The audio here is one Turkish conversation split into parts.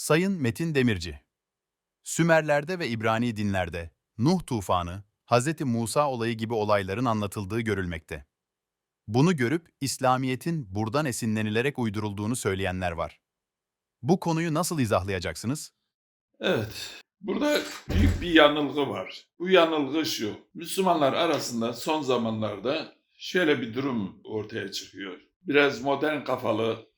Sayın Metin Demirci Sümerlerde ve İbrani dinlerde Nuh tufanı, Hz. Musa olayı gibi olayların anlatıldığı görülmekte. Bunu görüp İslamiyet'in buradan esinlenilerek uydurulduğunu söyleyenler var. Bu konuyu nasıl izahlayacaksınız? Evet. Burada büyük bir yanılgı var. Bu yanılgı şu. Müslümanlar arasında son zamanlarda şöyle bir durum ortaya çıkıyor. Biraz modern kafalı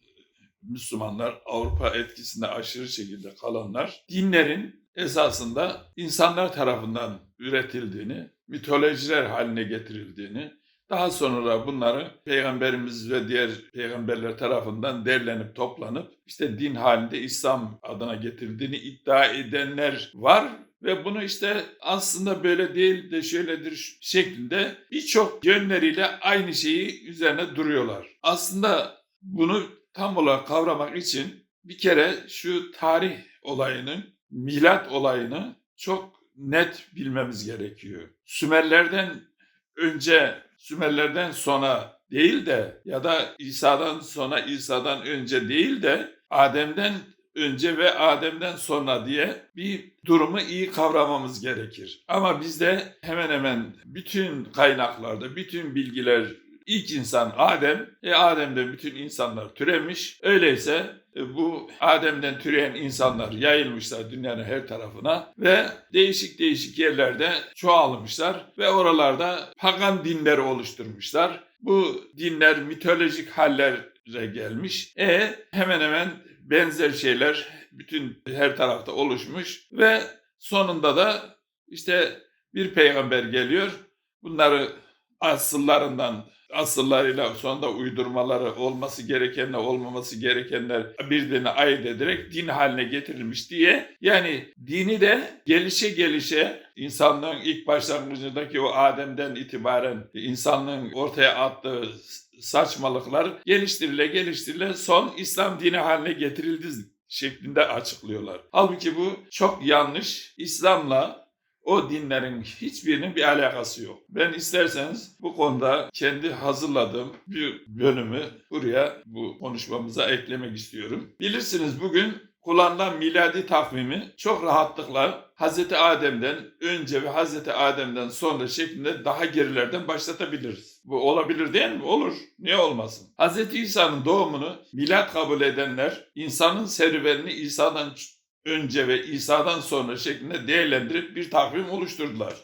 Müslümanlar, Avrupa etkisinde aşırı şekilde kalanlar, dinlerin esasında insanlar tarafından üretildiğini, mitolojiler haline getirildiğini, daha sonra bunları peygamberimiz ve diğer peygamberler tarafından derlenip toplanıp işte din halinde İslam adına getirildiğini iddia edenler var ve bunu işte aslında böyle değil de şöyledir şeklinde birçok yönleriyle aynı şeyi üzerine duruyorlar. Aslında bunu tam olarak kavramak için bir kere şu tarih olayının, milat olayını çok net bilmemiz gerekiyor. Sümerlerden önce, Sümerlerden sonra değil de ya da İsa'dan sonra, İsa'dan önce değil de Adem'den önce ve Adem'den sonra diye bir durumu iyi kavramamız gerekir. Ama bizde hemen hemen bütün kaynaklarda, bütün bilgiler ilk insan Adem, e Adem'den bütün insanlar türemiş. Öyleyse e, bu Adem'den türeyen insanlar yayılmışlar dünyanın her tarafına ve değişik değişik yerlerde çoğalmışlar ve oralarda pagan dinleri oluşturmuşlar. Bu dinler mitolojik hallere gelmiş. E hemen hemen benzer şeyler bütün her tarafta oluşmuş ve sonunda da işte bir peygamber geliyor. Bunları asıllarından asıllarıyla sonunda uydurmaları olması gerekenle olmaması gerekenler birbirine ayırt ederek din haline getirilmiş diye yani dini de gelişe gelişe insanlığın ilk başlangıcındaki o Adem'den itibaren insanlığın ortaya attığı saçmalıklar geliştirile geliştirile son İslam dini haline getirildi şeklinde açıklıyorlar. Halbuki bu çok yanlış. İslam'la o dinlerin hiçbirinin bir alakası yok. Ben isterseniz bu konuda kendi hazırladığım bir bölümü buraya bu konuşmamıza eklemek istiyorum. Bilirsiniz bugün kullanılan miladi takvimi çok rahatlıkla Hz. Adem'den önce ve Hz. Adem'den sonra şeklinde daha gerilerden başlatabiliriz. Bu olabilir değil mi? Olur. Niye olmasın? Hz. İsa'nın doğumunu milat kabul edenler insanın serüvenini İsa'dan önce ve İsa'dan sonra şeklinde değerlendirip bir takvim oluşturdular.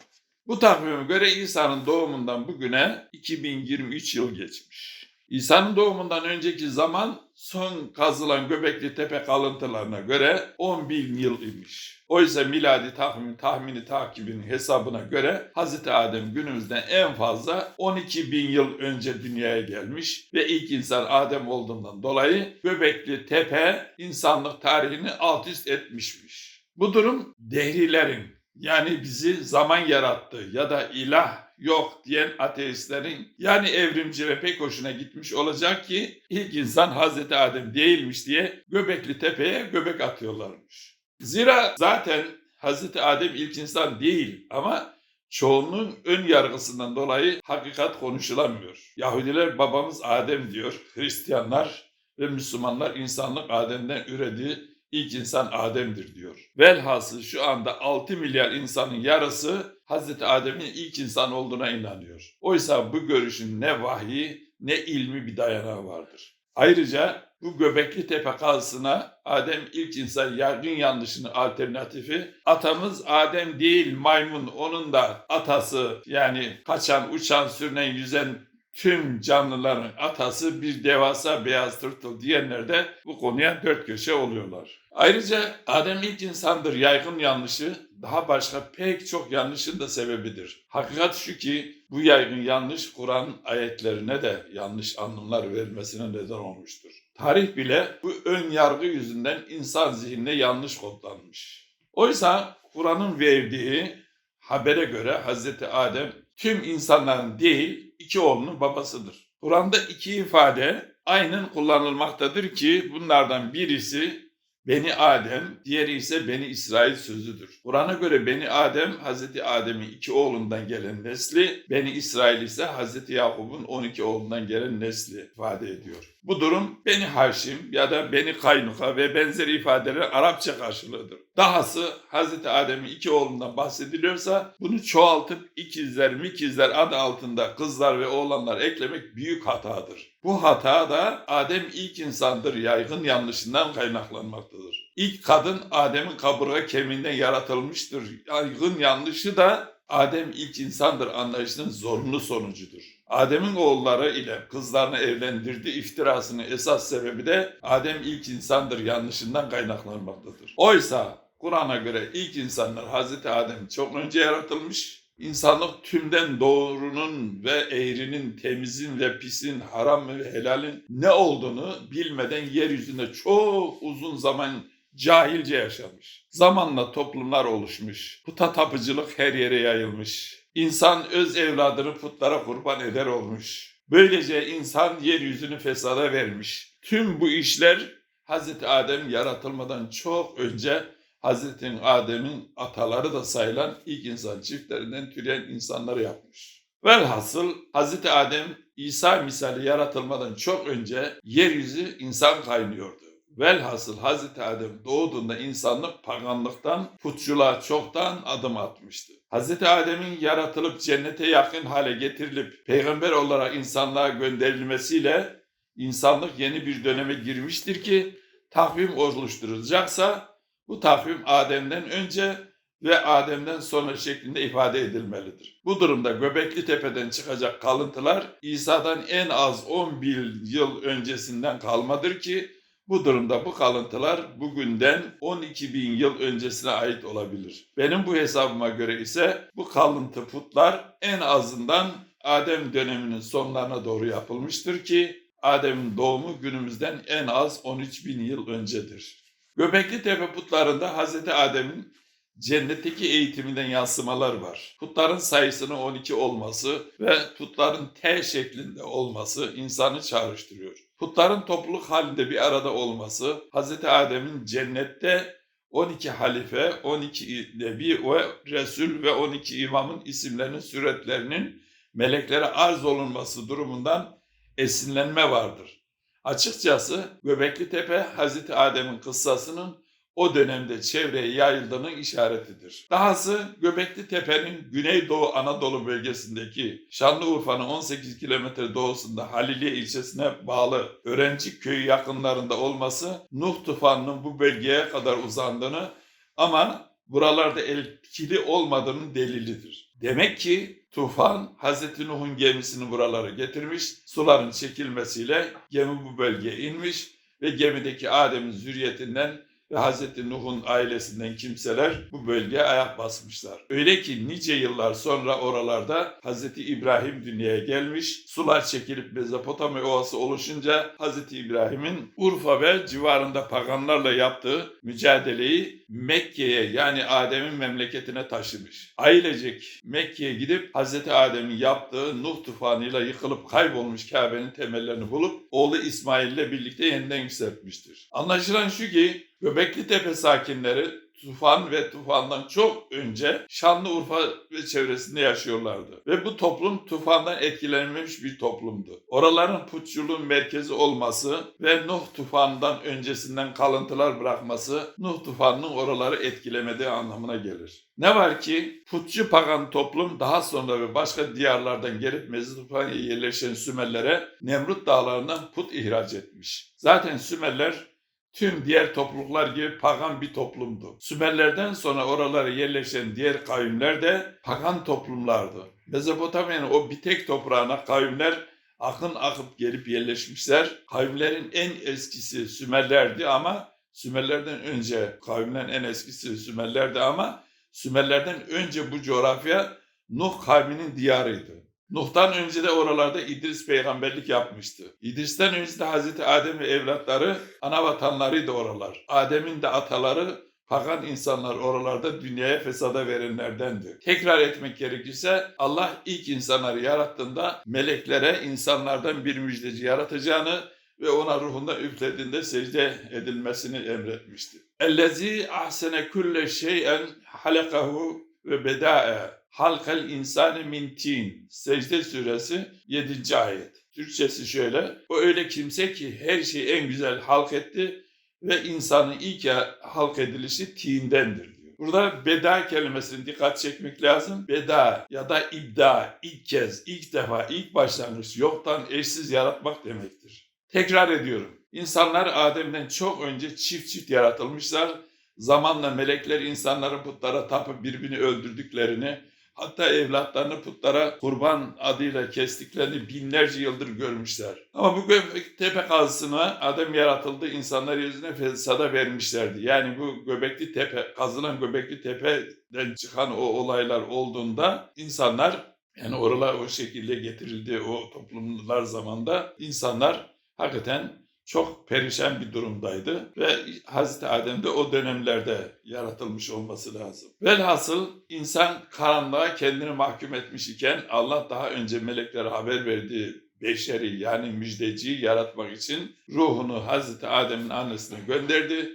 Bu takvime göre İsa'nın doğumundan bugüne 2023 yıl geçmiş. İsa'nın doğumundan önceki zaman son kazılan Göbekli Tepe kalıntılarına göre 10 bin yıl imiş. Oysa miladi takvimin tahmini takibinin hesabına göre Hz. Adem günümüzden en fazla 12 bin yıl önce dünyaya gelmiş ve ilk insan Adem olduğundan dolayı Göbekli Tepe insanlık tarihini alt üst etmişmiş. Bu durum dehrilerin yani bizi zaman yarattı ya da ilah yok diyen ateistlerin yani evrimcilere pek hoşuna gitmiş olacak ki ilk insan Hazreti Adem değilmiş diye Göbekli Tepe'ye göbek atıyorlarmış. Zira zaten Hazreti Adem ilk insan değil ama çoğunluğun ön yargısından dolayı hakikat konuşulamıyor. Yahudiler babamız Adem diyor, Hristiyanlar ve Müslümanlar insanlık Adem'den ürediği ilk insan Adem'dir diyor. Velhasıl şu anda 6 milyar insanın yarısı Hazreti Adem'in ilk insan olduğuna inanıyor. Oysa bu görüşün ne vahyi ne ilmi bir dayanağı vardır. Ayrıca bu Göbekli Tepe kazısına Adem ilk insan yargın yanlışının alternatifi atamız Adem değil maymun onun da atası yani kaçan uçan sürünen yüzen tüm canlıların atası bir devasa beyaz tırtıl diyenler de bu konuya dört köşe oluyorlar. Ayrıca Adem ilk insandır yaygın yanlışı daha başka pek çok yanlışın da sebebidir. Hakikat şu ki bu yaygın yanlış Kur'an ayetlerine de yanlış anlamlar vermesine neden olmuştur. Tarih bile bu ön yargı yüzünden insan zihnine yanlış kodlanmış. Oysa Kur'an'ın verdiği habere göre Hazreti Adem tüm insanların değil iki oğlunun babasıdır. Kur'an'da iki ifade aynen kullanılmaktadır ki bunlardan birisi Beni Adem, diğeri ise Beni İsrail sözüdür. Kur'an'a göre Beni Adem, Hazreti Adem'in iki oğlundan gelen nesli, Beni İsrail ise Hazreti Yakup'un 12 oğlundan gelen nesli ifade ediyor. Bu durum Beni Haşim ya da Beni Kaynuka ve benzeri ifadeler Arapça karşılığıdır. Dahası Hz. Adem'in iki oğlundan bahsediliyorsa bunu çoğaltıp ikizler, mikizler adı altında kızlar ve oğlanlar eklemek büyük hatadır. Bu hata da Adem ilk insandır yaygın yanlışından kaynaklanmaktadır. İlk kadın Adem'in kaburga kemiğinden yaratılmıştır. Yaygın yanlışı da Adem ilk insandır anlayışının zorunlu sonucudur. Adem'in oğulları ile kızlarını evlendirdi iftirasının esas sebebi de Adem ilk insandır yanlışından kaynaklanmaktadır. Oysa Kur'an'a göre ilk insanlar Hazreti Adem çok önce yaratılmış, İnsanlık tümden doğrunun ve eğrinin, temizin ve pisin, haram ve helalin ne olduğunu bilmeden yeryüzünde çok uzun zaman cahilce yaşamış. Zamanla toplumlar oluşmuş. Puta tapıcılık her yere yayılmış. İnsan öz evladını putlara kurban eder olmuş. Böylece insan yeryüzünü fesada vermiş. Tüm bu işler Hazreti Adem yaratılmadan çok önce Hazreti Adem'in ataları da sayılan ilk insan çiftlerinden türeyen insanları yapmış. Velhasıl Hazreti Adem İsa misali yaratılmadan çok önce yeryüzü insan kaynıyordu. Velhasıl Hazreti Adem doğduğunda insanlık paganlıktan, putçuluğa çoktan adım atmıştı. Hazreti Adem'in yaratılıp cennete yakın hale getirilip peygamber olarak insanlığa gönderilmesiyle insanlık yeni bir döneme girmiştir ki takvim oluşturulacaksa bu takvim Adem'den önce ve Adem'den sonra şeklinde ifade edilmelidir. Bu durumda Göbekli Tepe'den çıkacak kalıntılar İsa'dan en az 10 bin yıl öncesinden kalmadır ki bu durumda bu kalıntılar bugünden 12 bin yıl öncesine ait olabilir. Benim bu hesabıma göre ise bu kalıntı putlar en azından Adem döneminin sonlarına doğru yapılmıştır ki Adem'in doğumu günümüzden en az 13 bin yıl öncedir. Göbekli Tepe putlarında Hz. Adem'in cennetteki eğitiminden yansımalar var. Putların sayısının 12 olması ve putların T şeklinde olması insanı çağrıştırıyor. Putların topluluk halinde bir arada olması Hz. Adem'in cennette 12 halife, 12 nebi ve resul ve 12 imamın isimlerinin suretlerinin meleklere arz olunması durumundan esinlenme vardır. Açıkçası Göbekli Tepe Hazreti Adem'in kıssasının o dönemde çevreye yayıldığının işaretidir. Dahası Göbekli Tepe'nin Güneydoğu Anadolu bölgesindeki Şanlıurfa'nın 18 kilometre doğusunda Haliliye ilçesine bağlı Öğrenci Köyü yakınlarında olması Nuh tufanının bu bölgeye kadar uzandığını ama buralarda etkili olmadığının delilidir. Demek ki tufan Hazreti Nuh'un gemisini buralara getirmiş, suların çekilmesiyle gemi bu bölgeye inmiş ve gemideki Adem'in zürriyetinden ve Hazreti Nuh'un ailesinden kimseler bu bölgeye ayak basmışlar. Öyle ki nice yıllar sonra oralarda Hazreti İbrahim dünyaya gelmiş, sular çekilip Mezopotamya ovası oluşunca Hazreti İbrahim'in Urfa ve civarında paganlarla yaptığı mücadeleyi Mekke'ye yani Adem'in memleketine taşımış. Ailecek Mekke'ye gidip Hazreti Adem'in yaptığı Nuh tufanıyla yıkılıp kaybolmuş Kabe'nin temellerini bulup oğlu İsmail ile birlikte yeniden yükseltmiştir. Anlaşılan şu ki Göbekli Tepe sakinleri tufan ve tufandan çok önce Şanlıurfa ve çevresinde yaşıyorlardı. Ve bu toplum tufandan etkilenmemiş bir toplumdu. Oraların putçuluğun merkezi olması ve Nuh tufandan öncesinden kalıntılar bırakması Nuh tufanının oraları etkilemediği anlamına gelir. Ne var ki putçu pagan toplum daha sonra ve başka diyarlardan gelip Mezopotamya'ya yerleşen Sümerlere Nemrut dağlarından put ihraç etmiş. Zaten Sümerler tüm diğer topluluklar gibi pagan bir toplumdu. Sümerlerden sonra oralara yerleşen diğer kavimler de pagan toplumlardı. Mezopotamya'nın o bitek toprağına kavimler akın akıp gelip yerleşmişler. Kavimlerin en eskisi Sümerlerdi ama Sümerlerden önce kavimlerin en eskisi Sümerlerdi ama Sümerlerden önce bu coğrafya Nuh kavminin diyarıydı. Nuh'tan önce de oralarda İdris peygamberlik yapmıştı. İdris'ten önce de Hazreti Adem ve evlatları ana vatanlarıydı oralar. Adem'in de ataları pagan insanlar oralarda dünyaya fesada verenlerdendi. Tekrar etmek gerekirse Allah ilk insanları yarattığında meleklere insanlardan bir müjdeci yaratacağını ve ona ruhunda üflediğinde secde edilmesini emretmişti. Ellezî ahsene kulle şeyen halakahu ve beda'e halkal insane min tin. Secde suresi 7. ayet. Türkçesi şöyle. O öyle kimse ki her şeyi en güzel halk etti ve insanın ilk halk edilişi tindendir diyor. Burada beda kelimesine dikkat çekmek lazım. Beda ya da ibda, ilk kez, ilk defa, ilk başlangıç, yoktan eşsiz yaratmak demektir. Tekrar ediyorum. İnsanlar Adem'den çok önce çift çift yaratılmışlar. Zamanla melekler insanların putlara tapıp birbirini öldürdüklerini, hatta evlatlarını putlara kurban adıyla kestiklerini binlerce yıldır görmüşler. Ama bu Göbekli Tepe kazısına Adem yaratıldı, insanlar yüzüne fesada vermişlerdi. Yani bu Göbekli Tepe, kazılan Göbekli Tepe'den çıkan o olaylar olduğunda insanlar yani oralar o şekilde getirildi o toplumlar zamanda insanlar hakikaten çok perişan bir durumdaydı ve Hazreti Adem de o dönemlerde yaratılmış olması lazım. Velhasıl insan karanlığa kendini mahkum etmiş iken Allah daha önce meleklere haber verdiği beşeri yani müjdeciyi yaratmak için ruhunu Hazreti Adem'in annesine gönderdi.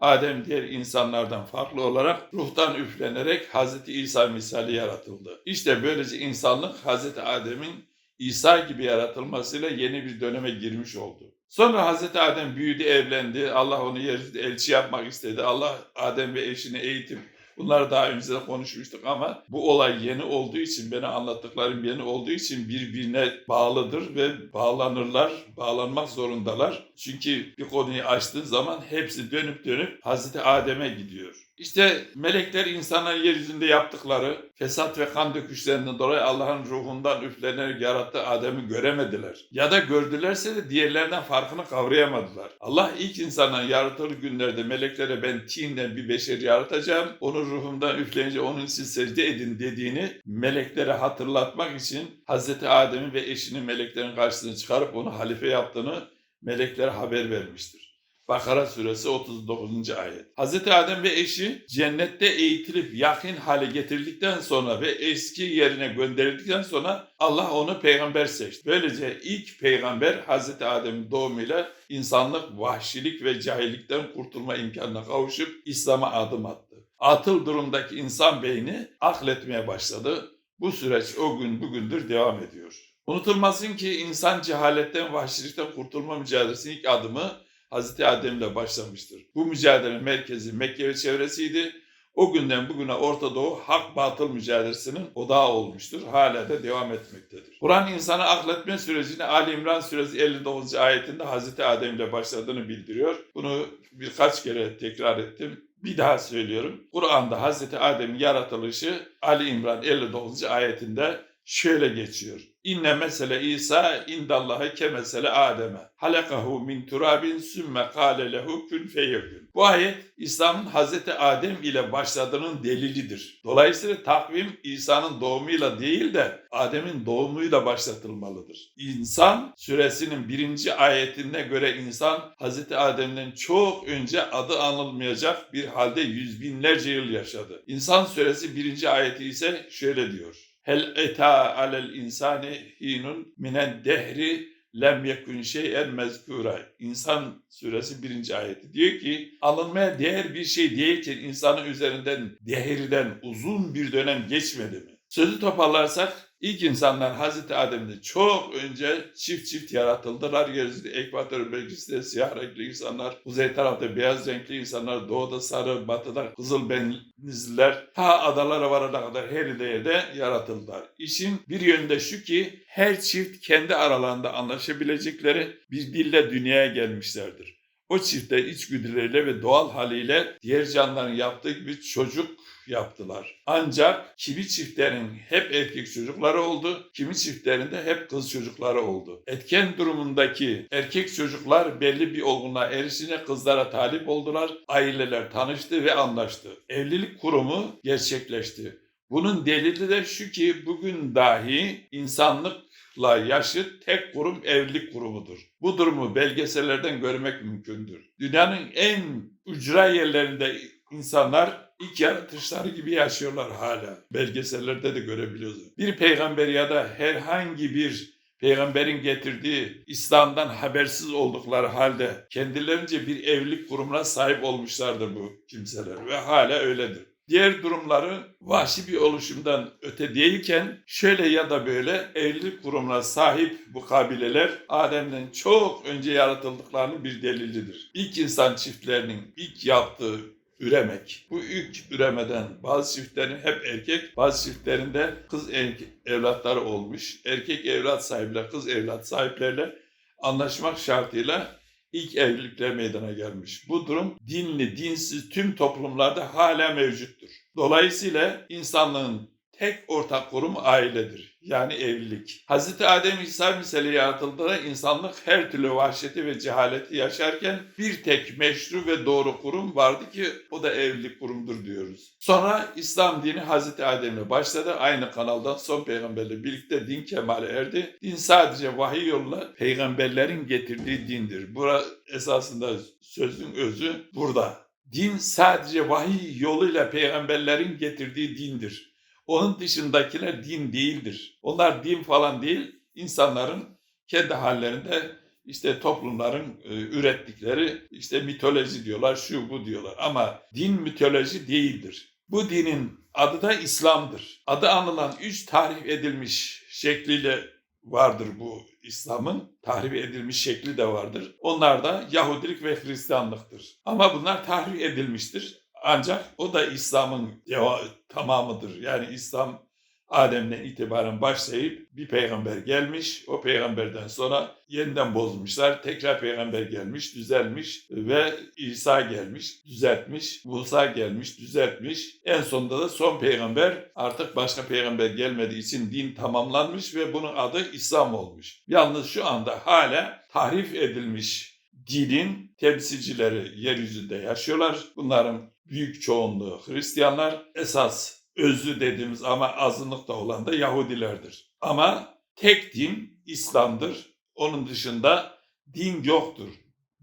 Adem diğer insanlardan farklı olarak ruhtan üflenerek Hazreti İsa misali yaratıldı. İşte böylece insanlık Hazreti Adem'in İsa gibi yaratılmasıyla yeni bir döneme girmiş oldu. Sonra Hazreti Adem büyüdü, evlendi. Allah onu yeryüzünde elçi yapmak istedi. Allah Adem ve eşini eğitip bunları daha önce de konuşmuştuk ama bu olay yeni olduğu için, bana anlattıklarım yeni olduğu için birbirine bağlıdır ve bağlanırlar, bağlanmak zorundalar. Çünkü bir konuyu açtığın zaman hepsi dönüp dönüp Hazreti Adem'e gidiyor. İşte melekler insanların yeryüzünde yaptıkları fesat ve kan döküşlerinden dolayı Allah'ın ruhundan üflenerek yarattığı Adem'i göremediler. Ya da gördülerse de diğerlerinden farkını kavrayamadılar. Allah ilk insanların yaratıldığı günlerde meleklere ben tinden bir beşeri yaratacağım. Onu ruhumdan üfleyince onun için secde edin dediğini meleklere hatırlatmak için Hazreti Adem'i ve eşini meleklerin karşısına çıkarıp onu halife yaptığını meleklere haber vermiştir. Bakara suresi 39. ayet. Hazreti Adem ve eşi cennette eğitilip yakın hale getirildikten sonra ve eski yerine gönderildikten sonra Allah onu peygamber seçti. Böylece ilk peygamber Hazreti Adem'in doğumuyla insanlık vahşilik ve cahillikten kurtulma imkanına kavuşup İslam'a adım attı. Atıl durumdaki insan beyni akletmeye başladı. Bu süreç o gün bugündür devam ediyor. Unutulmasın ki insan cehaletten, vahşilikten kurtulma mücadelesinin ilk adımı Hazreti Adem ile başlamıştır. Bu mücadelenin merkezi Mekke ve çevresiydi. O günden bugüne Orta Doğu hak batıl mücadelesinin odağı olmuştur. Hala da devam etmektedir. Kur'an insanı akletme sürecini Ali İmran suresi 59. ayetinde Hazreti Adem ile başladığını bildiriyor. Bunu birkaç kere tekrar ettim. Bir daha söylüyorum. Kur'an'da Hazreti Adem'in yaratılışı Ali İmran 59. ayetinde şöyle geçiyor. İnne mesele İsa indallahi ke mesele Adem'e. Halakahu min turabin sümme kâle lehu kün feyekün. Bu ayet İslam'ın Hazreti Adem ile başladığının delilidir. Dolayısıyla takvim İsa'nın doğumuyla değil de Adem'in doğumuyla başlatılmalıdır. İnsan suresinin birinci ayetine göre insan Hazreti Adem'den çok önce adı anılmayacak bir halde yüz binlerce yıl yaşadı. İnsan suresi birinci ayeti ise şöyle diyor. Hel eta alel insani hinun minen dehri lem yekun şeyen mezkura. İnsan suresi birinci ayeti diyor ki alınmaya değer bir şey değilken insanın üzerinden dehirden uzun bir dönem geçmedi mi? Sözü toparlarsak ilk insanlar Hazreti Adem'de çok önce çift çift yaratıldılar. Yeryüzünde ekvator bölgesinde siyah renkli insanlar, kuzey tarafta beyaz renkli insanlar, doğuda sarı, batıda kızıl benizliler, ta adalara varana kadar her yerde yaratıldılar. İşin bir yönde şu ki her çift kendi aralarında anlaşabilecekleri bir dille dünyaya gelmişlerdir. O çiftler içgüdüleriyle ve doğal haliyle diğer canlıların yaptığı gibi çocuk yaptılar. Ancak kimi çiftlerin hep erkek çocukları oldu, kimi çiftlerinde hep kız çocukları oldu. Etken durumundaki erkek çocuklar belli bir olgunluğa erişine kızlara talip oldular, aileler tanıştı ve anlaştı. Evlilik kurumu gerçekleşti. Bunun delili de şu ki bugün dahi insanlıkla yaşıt tek kurum evlilik kurumudur. Bu durumu belgesellerden görmek mümkündür. Dünyanın en ücra yerlerinde insanlar ilk yaratışları gibi yaşıyorlar hala. Belgesellerde de görebiliyoruz. Bir peygamber ya da herhangi bir peygamberin getirdiği İslam'dan habersiz oldukları halde kendilerince bir evlilik kurumuna sahip olmuşlardır bu kimseler ve hala öyledir. Diğer durumları vahşi bir oluşumdan öte değilken şöyle ya da böyle evlilik kurumuna sahip bu kabileler Adem'den çok önce yaratıldıklarının bir delilidir. İlk insan çiftlerinin ilk yaptığı üremek. Bu ilk üremeden bazı çiftlerin hep erkek, bazı çiftlerinde kız erkek evlatları olmuş. Erkek evlat sahibiyle kız evlat sahiplerle anlaşmak şartıyla ilk evlilikler meydana gelmiş. Bu durum dinli, dinsiz tüm toplumlarda hala mevcuttur. Dolayısıyla insanlığın tek ortak kurum ailedir. Yani evlilik. Hz. Adem İsa misali yaratıldığında insanlık her türlü vahşeti ve cehaleti yaşarken bir tek meşru ve doğru kurum vardı ki o da evlilik kurumdur diyoruz. Sonra İslam dini Hz. Adem'le başladı. Aynı kanaldan son peygamberle birlikte din kemale erdi. Din sadece vahiy yoluyla peygamberlerin getirdiği dindir. Bura esasında sözün özü burada. Din sadece vahiy yoluyla peygamberlerin getirdiği dindir. Onun dışındakiler din değildir. Onlar din falan değil, insanların kendi hallerinde işte toplumların e, ürettikleri işte mitoloji diyorlar, şu bu diyorlar. Ama din mitoloji değildir. Bu dinin adı da İslam'dır. Adı anılan üç tarif edilmiş şekliyle vardır bu İslam'ın. Tahrif edilmiş şekli de vardır. Onlar da Yahudilik ve Hristiyanlıktır. Ama bunlar tahrif edilmiştir. Ancak o da İslam'ın tamamıdır. Yani İslam Adem'den itibaren başlayıp bir peygamber gelmiş. O peygamberden sonra yeniden bozmuşlar. Tekrar peygamber gelmiş, düzelmiş ve İsa gelmiş, düzeltmiş. Musa gelmiş, düzeltmiş. En sonunda da son peygamber artık başka peygamber gelmediği için din tamamlanmış ve bunun adı İslam olmuş. Yalnız şu anda hala tahrif edilmiş dinin temsilcileri yeryüzünde yaşıyorlar. Bunların büyük çoğunluğu Hristiyanlar. Esas özlü dediğimiz ama azınlıkta olan da Yahudilerdir. Ama tek din İslam'dır. Onun dışında din yoktur.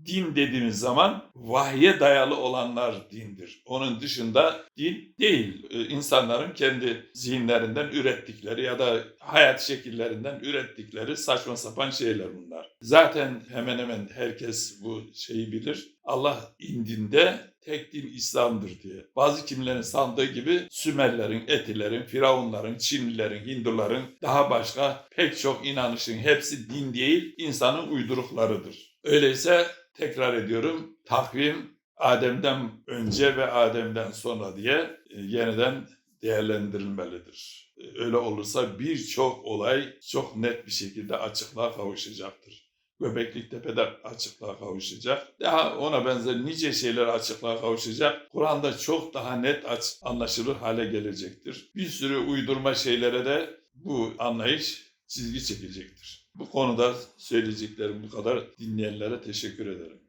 Din dediğimiz zaman vahye dayalı olanlar dindir. Onun dışında din değil. Ee, İnsanların kendi zihinlerinden ürettikleri ya da hayat şekillerinden ürettikleri saçma sapan şeyler bunlar. Zaten hemen hemen herkes bu şeyi bilir. Allah indinde tek din İslam'dır diye. Bazı kimlerin sandığı gibi Sümerlerin, Etilerin, Firavunların, Çinlilerin, Hinduların daha başka pek çok inanışın hepsi din değil, insanın uyduruklarıdır. Öyleyse tekrar ediyorum takvim Adem'den önce ve Adem'den sonra diye e, yeniden değerlendirilmelidir. E, Öyle olursa birçok olay çok net bir şekilde açıklığa kavuşacaktır. Göbekli Tepe'de açıklığa kavuşacak. Daha ona benzer nice şeyler açıklığa kavuşacak. Kur'an'da çok daha net aç, anlaşılır hale gelecektir. Bir sürü uydurma şeylere de bu anlayış çizgi çekecektir. Bu konuda söyleyeceklerim bu kadar. Dinleyenlere teşekkür ederim.